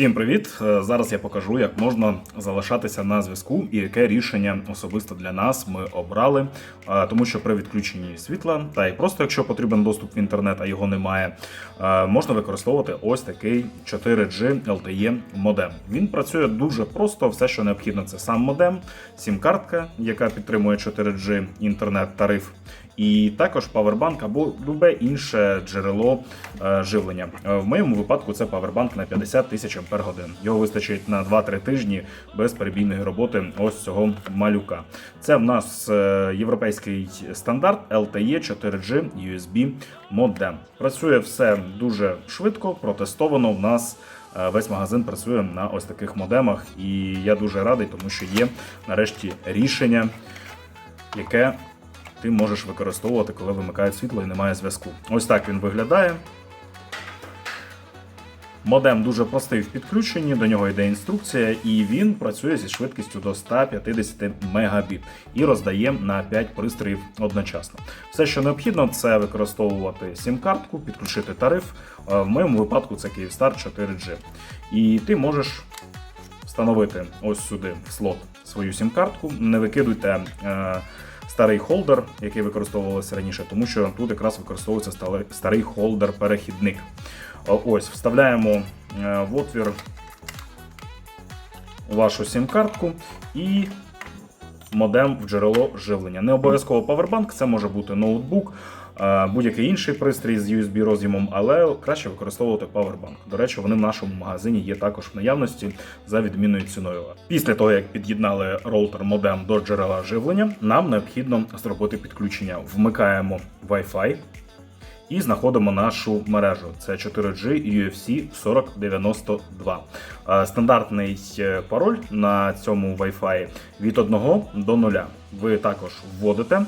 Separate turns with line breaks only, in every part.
Всім привіт! Е, Зараз я покажу, як можна залишатися на зв'язку і яке рішення особисто для нас ми обрали. Е, Тому що при відключенні світла, та й просто якщо потрібен доступ в інтернет, а його немає, е, можна використовувати ось такий 4G LTE модем. Він працює дуже просто. Все, що необхідно, це сам модем, сім-картка, яка підтримує 4G інтернет-тариф. І також павербанк або любе інше джерело е, живлення. Е, В моєму випадку це павербанк на 50 тисяч ампер годин. Його вистачить на 2-3 тижні без перебійної роботи ось цього малюка. Це в нас е, європейський стандарт LTE 4G USB модем. Працює все дуже швидко, протестовано. В нас весь магазин працює на ось таких модемах, і я дуже радий, тому що є нарешті рішення, яке ти можеш використовувати, коли вимикають світло і немає зв'язку. Ось так він виглядає. Модем дуже простий в підключенні, до нього йде інструкція, і він працює зі швидкістю до 150 Мбіт і роздає на 5 пристроїв одночасно. Все, що необхідно, це використовувати сім-картку, підключити тариф. Е, В моєму випадку це Kyivstar 4G. І ти можеш встановити ось сюди в слот свою сім-картку. Не викидуйте. Е, Старий холдер, який використовувався раніше, тому що тут якраз використовується старий холдер-перехідник. Ось, вставляємо е, в отвір вашу сім-картку і модем в джерело живлення. Не обов'язково павербанк, це може бути ноутбук, е, будь-який інший пристрій з USB роз'ємом, але краще використовувати павербанк. До речі, вони в нашому магазині є також в наявності за відмінною ціною. Після того, як під'єднали роутер модем до джерела живлення, нам необхідно зробити підключення. Вмикаємо Wi-Fi і знаходимо нашу мережу. Це 4G UFC 4092. Е, Стандартний е, пароль на цьому Wi-Fi від 1 до 0. Ви також вводите.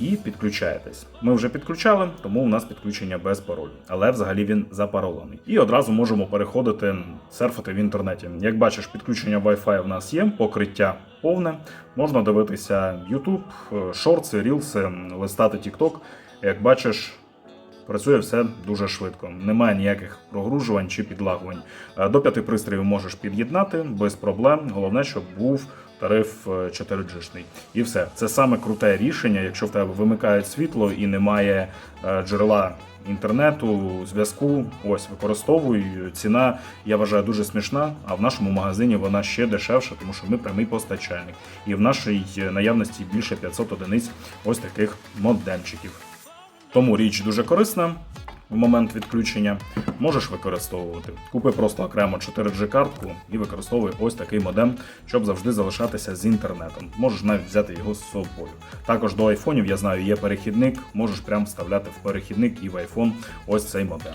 І підключаєтесь. Ми вже підключали, тому у нас підключення без паролю, але взагалі він запаролений. І одразу можемо переходити серфити в інтернеті. Як бачиш, підключення Wi-Fi в нас є, покриття повне. Можна дивитися YouTube, е, шорти, рілси, листати TikTok. Як бачиш, Працює все дуже швидко, немає ніяких прогружувань чи підлагувань. Е, До п'яти пристроїв можеш під'єднати без проблем. Головне, щоб був тариф е, 4G-шний. І все. Це саме круте рішення, якщо в тебе вимикають світло і немає е, джерела інтернету, зв'язку. Ось використовуй. Ціна я вважаю дуже смішна. А в нашому магазині вона ще дешевша, тому що ми прямий постачальник. І в нашій наявності більше 500 одиниць ось таких модемчиків. Тому річ дуже корисна в момент відключення. Можеш використовувати. Купи просто окремо 4G картку і використовуй ось такий модем, щоб завжди залишатися з інтернетом. Можеш навіть взяти його з собою. Також до айфонів я знаю, є перехідник, можеш прям вставляти в перехідник і в айфон ось цей модем.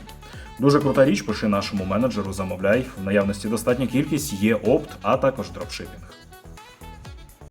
Дуже крута річ, пиши нашому менеджеру, замовляй. В наявності достатня кількість, є опт, а також дропшипінг.